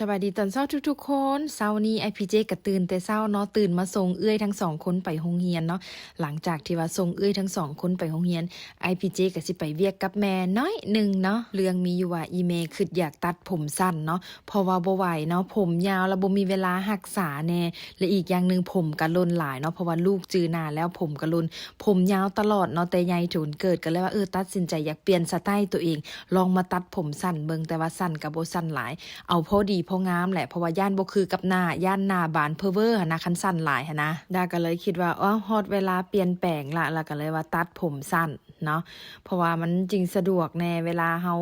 สวัสดีตอนเช้าทุกๆคนเช้านี้ไอพีเจก็ตื่นแต่เช้าเนาะตื่นมาส่งเอื้อยทั้งสองคนไปโรงเรียนเนาะหลังจากที่ว่าส่งเอื้อยทั้งสองคนไปโรงเรียนไอพีเจก็สิไปเวียกกับแม่น้อยหนึ่งเนาะเรื่องมีอยู่ว่าอีเมคืออยากตัดผมสั้นเนาะเพราะว่าบ่ไหวเนาะผมยาวแล้วบ่มีเวลารักษาแน่และอีกอย่างหนึ่งผมก็ลนหลายเนาะเพราะว่าลูกจือน้าแล้วผมก็ลนผมยาวตลอดเนาะแต่ใหญ่จนเกิดก็เลยว่าเออตัดสินใจอยากเปลี่ยนสไตล์ตัวเอง ลองมาตัดผมสั้นเบิ่งแต่ว่าสั้นก็บ่สั้นหลาย เอาพอดีพองามแหละเพราะว่าย่านบ่คือกับหน้าย่านหน้าบานเพอเวอร์นะคันสั้นหลายหันนะดาก็เลยคิดว่าอ๋อฮอดเวลาเปลี่ยนแปลงละแล้วก็เลยว่าตัดผมสั้น เนาะเพราะว่ามันจริงสะดวกแน่เวลาเฮา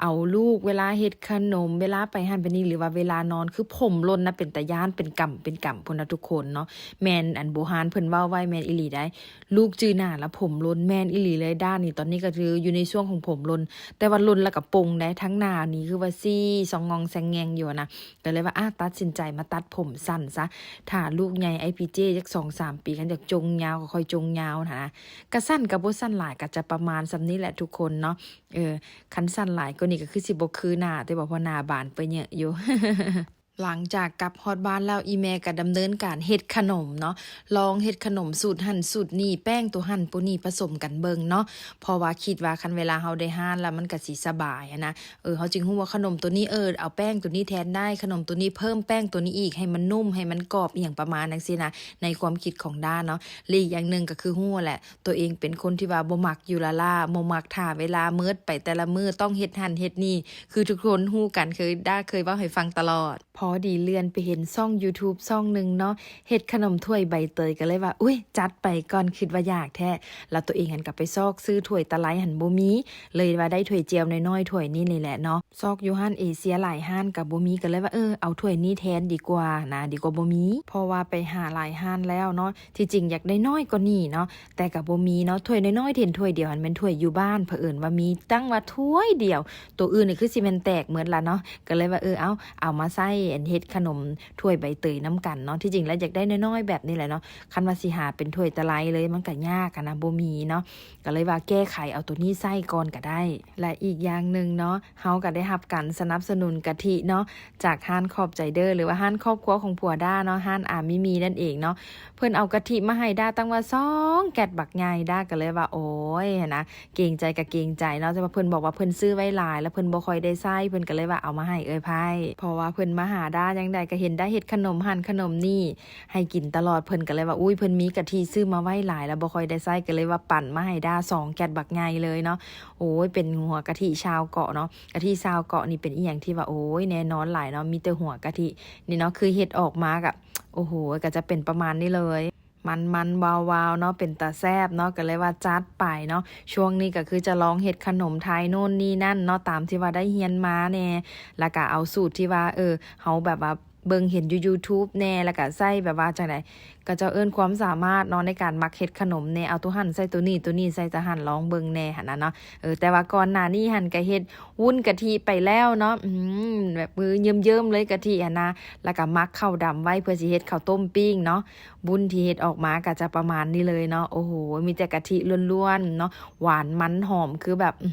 เอาลูกเวลาเฮ็ดขนม เวลาไปหันไปนี่หรือว่าเวลานอนคือผมลนนะเป็นตะย่านเป็นกำเป็นกำพุ่นะทุกคนเนาะแมนอันโบฮานเพิ่นเว้าไว้แมนอีหลีได้ ลูกจือหน้าแล้วผมลนแมนอีหลีเลยด้านนี้ตอนนี้ก็คืออยู่ในช่วงของผมลนแต่ว่าลนแล้วก็ปงได้ทั้งหน้านี่คือว่าซี่สองงองแซงแงงอยู่นะก็เลยว่าอะตัดสินใจมาตัดผมสั้นซะถ้าลูกใหญ่ไอพีเจยักสองสามปีกันอยากจงยาวก็ค่อยจงยาวนะกระสั้นกับบสั้นหลายก็จะประมาณสำนี้แหละทุกคนเนาะเออคันสั้นหลายก็นี่ก็คือสิบกคือหน้าแต่บอกว่าหน้าบานไปเยอะอยู่ หลังจากกลับฮอดบ้านแล้วอีแม่ก็ดำเนินการเฮ็ดขนมเนาะลองเฮ็ดขนมสูตรหั่นสูตรนี่แป้งตัวหั่นปูนี่ผสมกันเบิงเนาะเพราะว่าคิดว่าคันเวลาเฮาได้ห่านแล้วมันก็สิสบายนะเออเฮาจึงฮู้ว่าขนมตัวนี้เออเอาแป้งตัวนี้แทนได้ขนมตัวนี้เพิ่มแป้งตัวนี้อีกให้มันนุ่มให้มันกรอบอหย่างประมาณนั้นสินะในความคิดของด้านเนาะละอีกอย่างหนึ่งก็คือฮู้แหละ ตัวเองเป็นคนที่ว่าบ่มักอยู่ละล่าบ่มักท่าเวลามืดไปแต่ละมือต้องเฮ็ดหั่นเฮ็ดนี่คือทุกคนฮู้กันเคยด้าเคยเว้าให้ฟังตลอดอดีเลื่อนไปเห็นช่อง YouTube ช่องหนึ่งเนาะเฮ็ดขนมถ้วยใบเตยก็เลยว่า อุ้ย จัดไปก่อนคิดว่าอยากแท้ แล้วตัวเองหันกลับไปซอกซื้อถ้วยตะไลหันบ่มี เลยว่าได้ถ้วยเจียวน้อยๆถ้วยนี้นี่แหละเนาะซอกยู่ห้านเอเชียหลายห้านกับบ่มีก็เลยว่าเออเอาถ้วยนี้แทนดีกว่านะดีกว่าบ่มีเพราะว่าไปหาหลายห้านแล้วเนาะที่จริงอยากได้น้อยกว่านี้เนาะแต่กับบ่มีเนาะถ้วยน้อยๆเห็นถ้วยเดียวหันเป็นถ้วยอยู่บ้านเผอิญว่ามีตั้งว่าถ้วยเดียว ตัวอื่นนี่คือสิแมันแตกเหมือนละเนาะก็เลยว่าเออเอาเอามาใส่อันเฮ็ดขนมถ้วยใบเตยน้ำกันเนาะที่จริงแล้วอยากได้น้อยๆแบบนี้แหละเนาะคันว่าสิหาเป็นถ้วยตะไลเลยมันก็ยากอะนะบ่มีเนาะก็เลยว่าแก้ไขเอาตัวนี้ไส้ก่อนก็ได้ และอีกอย่างหนึ่งเนาะเฮาก็ได้รับการสนับสนุนกะทิเนาะจากห้านขอบใจเดอร์หรือว่าห้านครอบครัวของผัวด้าเนาะห้านอามิมีนั่นเองเนาะเพิ่นเอากะทิมาให้ด้าตั้งว่าสองแกดบักใหญ่ด้าก็เลยว่าโอ้ยนะเกรงใจกับเกรงใจเนาะแต่ว่าเพิ่นบอกว่าเพิ่นซื้อไว้หลาย แล้วเพิ่นบ่ค่อยได้ใส่เพิ่นก็เลยว่าเอามาให้เอ้ยไพ่เพราะว่าเพิ่นมาหาด้ายังใดก็เห็นได้เห็ดขนมหั่นขนมนี่ ให้กินตลอดเพิ่นก็เลยว่าอุ้ยเพิ่นมีกะทิซื้อมาไว้หลาย แล้วบ่ค่อยได้ใส่ก็เลยว่าปั่นมาให้ด้าสองแกดบักไงเลยเนาะโอ้ยเป็นหัวกะทิชาวเกาะเนาะกะทิชาวเกาะนี่เป็นอีหยังที่ว่าโอ้ยแน่นอนหลายเนาะมีแต่หัวกะทินี่เนาะคือเห็ดออกมากับโอ้โหก็จะเป็นประมาณนี้เลย มันมันวาววาวเนาะเป็นตาแซบเนาะก็เลยว่าจัดไปเนาะช่วงนี้ก็คือจะลองเห็ดขนมไทยโน่นนี่นั่นเนาะตามที่ว่าได้เฮียนมาเน่แล้วก็เอาสูตรที่ว่าเออเขาแบบว่า เบิ่งเห็นอยู่ YouTube แน่แล้วก็ใส่แบบว่าจังไดก็จะเอิ้นความสามารถเนาะในการมักเฮ็ดขนมแน่เอาตัวหั่นใส่ตัวนี้ตัวนี้ใส่จะหั่นลองเบิ่งแน่หั่นนะเนาะเออแต่ว่าก่อนหน้านี้หั่นก็เฮ็ดวุ้นกะทิไปแล้วเนาะอืมแบบมือเยิ้มๆเลยกะทิหั่นนะแล้วก็มักข้าวดำไว้เพื่อสิเฮ็ดข้าวต้มปิ้งเนาะบุญที่เฮ็ดออกมาก็จะประมาณนี้เลยเนาะโอ้โหมีแต่กะทิล้วนๆเนาะหวานมันหอมคือแบบอื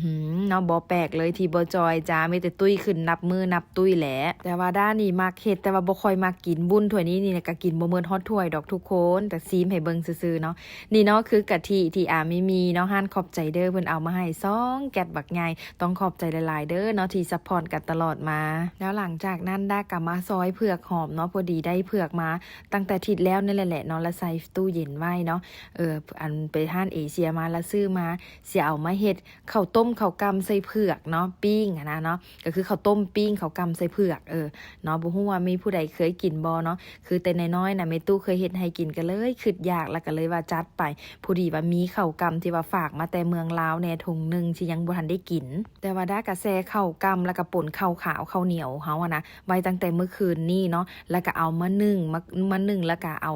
เนาะบ่แปลกเลยที่บ่จอยจ้ามีแต่ตุ้ยขึ้นนับมือนับตุ้ยแหละแต่ว่าด้านนี้มักเฮ็ดแต่ว่าบ่ค่อยมักกินบุญถ้วยนี้นี่ก็กินบ่เหมือนฮอดถ้วยดอกทุกคนแต่ซีมให้เบิ่งซื่อๆเนาะนี่เนาะคือกะทิที่อาไม่มีเนาะห้านขอบใจเด้อเพิ่นเอามาให้ซองแกดบักใหญ่ต้องขอบใจหลายๆเด้อเนาะที่ซัพพอร์ตกันตลอดมา แล้วหลังจากนั้นได้กลับมาซอยเผือกหอมเนาะพอดีได้เผือกมา ตั้งแต่ทิดแล้วนี่แหละเนาะแล้วใส่ตู้เย็นไว้เนาะเอออันไปห้านเอเชียมาแล้วซื้อมาเสียเอามาเฮ็ดข้าวต้มข้าวกำใส่เผือกเนาะปิ้งอะนะเนาะก็คือข้าวต้มปิ้งข้าวกำใส่เผือกเออเนาะบ่ฮู้ว่ามีผู้ใดเคยกินบ่เนาะคือแต่น้อยๆนะแม่ตู้เคยเฮ็ดให้กินก็เลยคิดอยากแล้วก็เลยว่าจัดไปผู้ดีว่ามีเข้ากำที่ว่าฝากมาแต่เมืองลาวแน่ถุงหนึ่งที่ยังบ่ทันได้กิน แต่ว่าด้ากระแซเข้ากำแล้วก็ป่นข้าวขาวข้าวเหนียวเฮาอะนะไว้ตั้งแต่เมื่อคืนนี้เนาะแล้วก็เอามานึ่งมามานึ่งแล้วก็เอา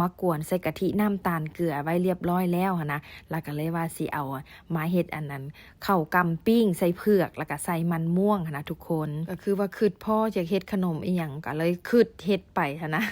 มากวนใส่กะทิน้ำตาลเกลือไว้เรียบร้อยแล้วนะแล้วก็เลยว่าสิเอามาเฮ็ดอันนั้นเข้ากำปิ้งใส่เผือกแล้วก็ใส่มันม่วงนะทุกคน ก็คือว่าคืดพ่ออยากเฮ็ดขนมอีหยังก็เลยคืดเฮ็ดไปหั้นนะ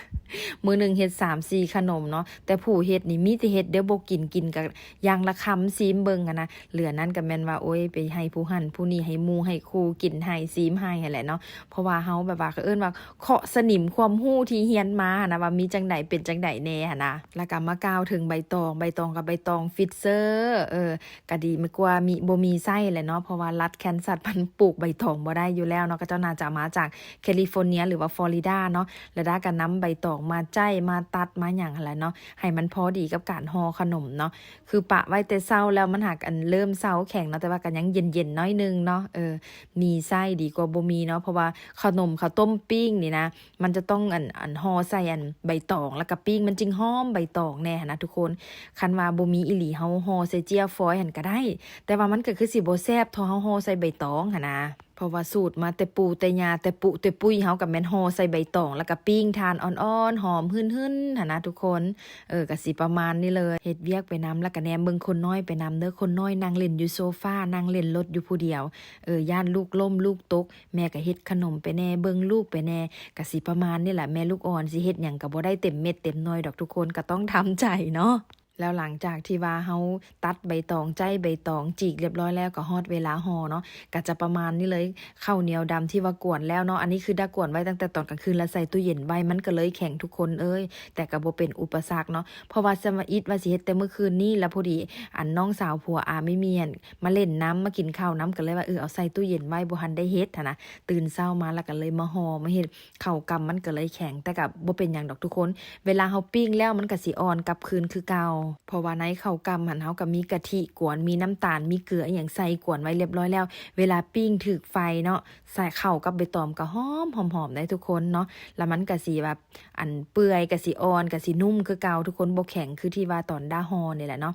มือหนึ่งเฮ็ดสามสี่ขนมเนาะแต่ผู้เฮ็ดนี่มีแต่เฮ็ดเดี๋ยวบ่กินกินกับยางละคำซีมเบิงอะนะเหลือนั้นก็แมนว่าโอ้ยไปให้ผู้หันผู้นี้ให้มูให้ครูกินให้ซีมให้นั่นแหละเนาะเพราะว่าเฮาแบบว่าเอิ้นว่าเคาะสนิมความรู้ที่เฮียนมานะว่ามีจังใดเป็นจังใดแน่นะแล้วก็มากาวถึงใบตองใบตองกับใบตองฟิตเซอร์เออก็ดีไม่กว่ามีบ่มีไส้แหละเนาะเพราะว่ารัฐแคนซัสมันปลูกใบตองบ่ได้อยู่แล้วเนาะก็เจ้าน่าจะมาจากแคลิฟอร์เนีย หรือว่าฟลอริดาเนาะแล้วได้ก็นำใบตองมาใจมาตัดมาอย่างอะไรเนาะให้มันพอดีกับการห่อขนมเนาะคือปะไว้แต่เศร้าแล้วมันหักอันเริ่มเศร้าแข็งเนาะแต่ว่ากันยังเย็นๆน้อยนึงเนาะเออมีไส้ดีกว่าบ่มีเนาะเพราะว่าขนมข้าวต้มปิ้งนี่นะ มันจะต้องอันอันห่อใส่อันใบตองแล้วก็ปิ้งมันจึงหอมใบตองแน่นะทุกคนคันว่าบ่มีอีหลีเฮาห่อใส่เจียฟอยหันก็ได้ แต่ว่ามันก็คือสิบ่แซ่บเท่าเฮาห่อใส่ใบตองหั่นนะ เพราะว่าสูตรมาแต่ปูแต่ยาแต่ปุแต่ปุ้ยเฮากับแมนห่อใส่ใบตอง แล้วก็ปิ้งทานอ่อนๆหอมหึ่นๆหั่นนะทุกคนเออก็สิประมาณนี้เลยเฮ็ดเวียกไปนํแล้วก็แนมเบิ่งคนน้อยไปนํเด้อคนน้อยนั่งเล่นอยู่โซฟานั่งเล่นรถอยู่ผู้เดียวเออย่านลูกล่มลูกตก แม่ก็เฮ็ดขนมไปแน่เบิ่งลูกไปแน่ก็สิประมาณนี่แหละแม่ลูกอ่อนสิเฮ็ดหยังก็บ่ได้เต็มเม็ดเต็มหน่วยดอกทุกคนก็ต้องทำใจเนาะ แล้วหลังจากที่ว่าเฮาตัดใบตองใจใบตองจีกเรียบร้อยแล้วก็ฮอดเวลาห่อเนาะก็จะประมาณนี้เลยข้าวเหนียวดำที่ว่ากวนแล้วเนาะอันนี้คือได้กวนไว้ตั้งแต่ตอนกลางคืนแล้วใส่ตู้เย็นไว้มันก็เลยแข็งทุกคนเอ้ยแต่ก็บ่เป็นอุปสรรคเนาะเพราะว่าสมาอิดว่าสิเฮ็ดแต่เมื่อคืนนี้แล้วพอดีอันน้องสาวผัวอาไม่มีอันมาเล่นน้ำมากินข้าวน้ำก็เลยว่าเออเอาใส่ตู้เย็นไว้บ่ทันได้เฮ็ดนะตื่นเช้ามาแล้วก็เลยมาห่อมาเฮ็ดข้าวกำมันก็เลยแข็งแต่ก็บ่เป็นหยังดอกทุกคน เวลาเฮาปิ้งแล้วมันก็สิอ่อนกลับคืนคือเก่าเพราะว่าในข้าวกำหันเฮาก็มีกะทิกวนมีน้ำตาลมีเกลืออย่างใส่กวนไว้เรียบร้อยแล้ว เวลาปิ้งถึกไฟเนาะใส่ข้าวกับใบตอมก็หอมหอมๆได้ทุกคนเนาะแล้วมันก็สีแบบอันเปื่อยกะสีอ่อนกะสีนุ่มคือเก่าทุกคนบ่แข็งคือที่ว่าตอนด้าฮอนี่แหละเนาะ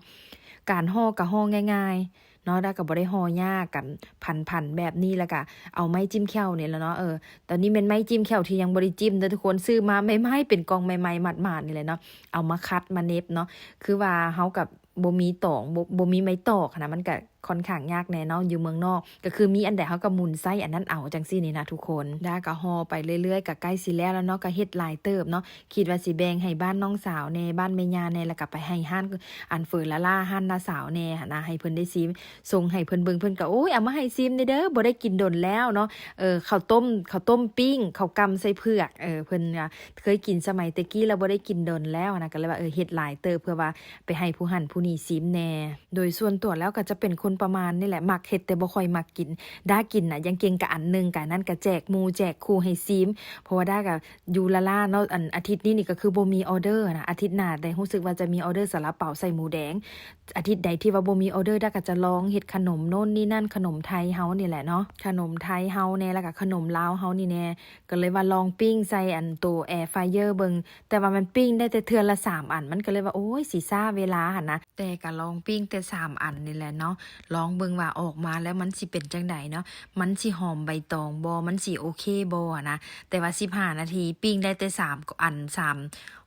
การห่อกะห่อง่าย ๆ เนาะได้ก็บ่ได้หอยากกันพันๆแบบนี้แล้วก็เอาไม้จิ้มแค้วนี่ยแล้วเนาะเออตอนนี้เป็นไม้จิ้มแค้วที่ยังบริจิ้มแต่ทุกคนซื้อมาไม่ไม่เป็นกองใหม่ๆหมาดๆนี่แหละเนาะเอามาคัดมาเน็บเนาะคือว่าเฮากับบ่มีตอกบ่มีไม้ตอกนนะมันก็ ค่อนข้างยากแน่เนาะอยู่เมืองนอก ก็คือมีอันใดเฮาก็มุนไส้อันนั้นเอาจังซี่นี่นะทุกคนด้าก็ฮอไปเรื่อยๆก็ใกล้สิแล้วแล้วเนาะก็เฮ็ดลายเติบเนาะคิดว่าสิแบ่งให้บ้านน้องสาวแน่บ้านแม่ย่าแน่แล้วก็ไปให้ห้านอันเฟิร์นละล่าห้านน้าสาวแน่นะให้เพิ่นได้ซิมส่งให้เพิ่นเบิ่งเพิ่นก็โอ้ยเอามาให้ซิมเด้อเด้อบ่ได้กินดนแล้วเนาะเออข้าวต้มข้าวต้มปิ้งข้าวกำใส่เผือกเออเพิ่นเคยกินสมัยตะกี้แล้วบ่ได้กินดนแล้วนะก็เลยว่าเออเฮ็ดลายเติบเพื่อว่าไปให้ผู้หันผู้นี้ซิมแน่ โดยส่วนตัวแล้วก็จะเป็นคนประมาณนี่แหละมักเฮ็ดแต่บ่ค่อยมักกินด้ากินน่ะยังเก่งกับอันหนึงกะนั้นก็แจกหมูแจกครูให้ซิมเพราะว่าด้าก็อยู่ละล่าเนาะอันอาทิตย์นี้นี่ก็คือบ่มีออเดอร์นะอาทิตย์หน้าได้รู้สึกว่าจะมีออเดอร์ซาลาเปาใส่หมูแดง อาทิตย์ใดที่ว่าบ่มีออเดอร์ด้าก็จะลองเฮ็ดขนมโน่นนี่นั่นขนมไทยเฮานี่แหละเนาะขนมไทยเฮาแน่แล้วก็ขนมลาวเฮานี่แน่ก็เลยว่าลองปิ้งใส่อันตัวแอร์ไฟเออร์เบิงแต่ว่ามันปิ้งได้แต่เทือนละสามอันมันก็เลยว่าโอ้ยสิซ่าเวลาหันนะแต่ก็ลองปิ้งแต่สามอันนี่แหละเนาะลองเบิ่งว่าออกมาแล้วมันสิเป็นจังไดเนาะมันสิหอมใบตองบอมันสิโอเคบอะนะแต่ว่าสิผ่านาทีปิ้งได้แต่สามอันสาม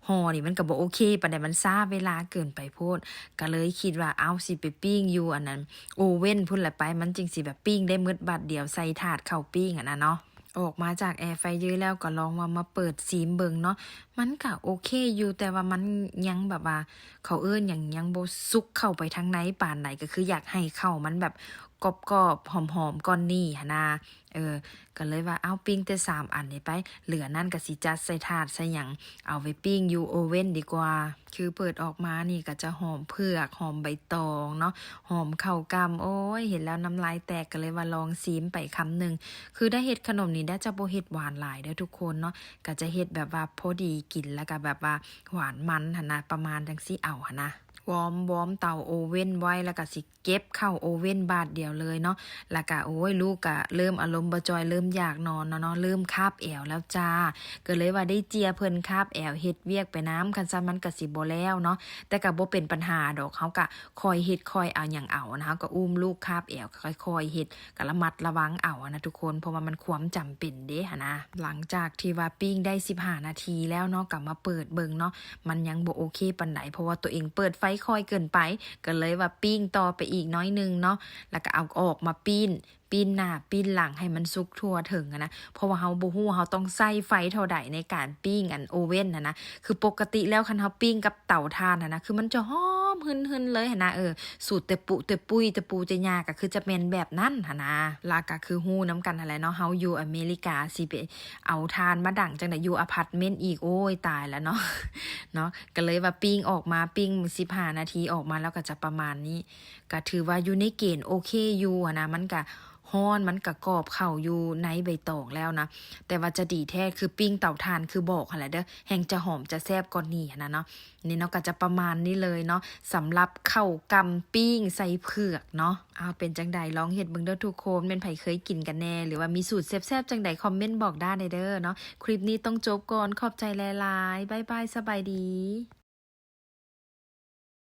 ห่อนี่มันก็บ่โอเคปานใดมันซ่าเวลาเกินไปโพดก็เลยคิดว่าเอาสิไปปิ้งอยู่อันนั้น โอเว่นพุ่นละไปมันจริงสิแบบปิ้งได้มืดบัดเดียวใส่ถาดเข้าปิ้งอะนะเนาะ ออกมาจากแอร์ไฟเยอะแล้วก็ลองว่ามาเปิดซีมเบิงเนาะมันก็โอเคอยู่แต่ว่ามันยังแบบว่า เขาเอิ้นอย่างยังโบซุกเข้าไปทางในป่านไหนก็คืออยากให้เข้ามันแบบ กรอบๆหอมๆก้อนนี่หนนะเออ ก็เลยว่าเอาปิ้งแต่สามอันนี้ไป เหลือนั่นก็สิจัดใส่ถาดใส่หยังเอาไปปิ้งอยู่โอเว่นดีกว่า คือเปิดออกมานี่ก็จะหอมเผือกหอมใบตองเนาะหอมข้าวกำโอ้ยเห็นแล้วน้ำลายแตกก็เลยว่าลองซีมไปคำหนึ่งคือได้เฮ็ดขนมนี้ได้จะโบเฮ็ดหวานหลายเด้อทุกคนเนาะก็จะเฮ็ดแบบว่าพอดีกินแล้วก็แบบว่าหวานมันหนนะประมาณจังซี่เอาหนนะ วอมวอมเตาโอเว่นไว้แล้วก็สิเก็บเข้าโอเว่นบาทเดียวเลยเนาะแล้วก็โอ้ยลูกก็เริ่มอารมณ์บจอยเริ่มอยากนอนเนาะเนาะเริ่มคาบแอวแล้วจ้าก็เลยว่าได้เจียเพิ่นคาบแอวเฮ็ดเวียกไปน้ำคันซันมันก็สิบ่แล้วเนาะแต่ก็บ่เป็นปัญหาดอกเขาก็คอยเฮ็ดคอยเอาหยังเอานะคะก็อุ้มลูกคาบแอวค่อยๆเฮ็ดก็ระมัดระวังเอานะทุกคนเพราะว่ามันความจำเป็นเด้หนะหลังจากที่ว่าปิ้งได้15นาทีแล้วเนาะกลับมาเปิดเบิงเนาะมันยังบ่โอเคปานใดเพราะว่าตัวเองเปิดไฟค่อยเกินไปก็เลยว่าปิ้งต่อไปอีกน้อยนึงเนาะแล้วก็เอาออกมาปิ้น ปีนหน้าปีนหลังให้มันสุกทั่วถึงอะนะเพราะว่าเฮาบ่ฮู้เฮาต้องใส่ไฟเท่าใดในการปิ้งอันโอเว่นนะนะคือปกติแล้วคันเฮาปิ้งกับเตาถ่านนะนะคือมันจะหอมหึนๆเลยนะเออสูตรแต่ปุแต่ปุ้ยแต่ปูแต่ยาก็คือจะแม่นแบบนั้นนะลาก็คือฮู้นํกันหั่นแหละเนาะเฮาอยู่อเมริกาสิไปเอาถ่านมาดังจังได๋อยู่อพาร์ตเมนต์อีกโอ้ยตายแล้วเนาะเนาะก็เลยว่าปิ้งออกมาปิ้ง15นาทีออกมาแล้วก็จะประมาณนี้ก็ถือว่าอยู่ในเกณฑ์โอเคอยู่นะมันก็ ฮ้อนมันก็กรอบเข่าอยู่ในใบตองแล้วนะ แต่ว่าจะดีแท้คือปิ้งเต่าทานคือบอกอะไรเด้อแหงจะหอมจะแซ่บก่อนนี่นะเนาะนี่เนาะก็จะประมาณนี้เลยเนาะสำหรับเข้าวกำปิ้งใส่เผือกเนาะเอาเป็นจังใดลองเฮ็ดเบิ่งเด้อทุกคนเป็นไผเคยกินกันแน่ หรือว่ามีสูตรแซ่บๆจังใดคอมเมนต์บอกได้ในเด้อเนาะคลิปนี้ต้องจบก่อนขอบใจหลายๆบายบายสบายดี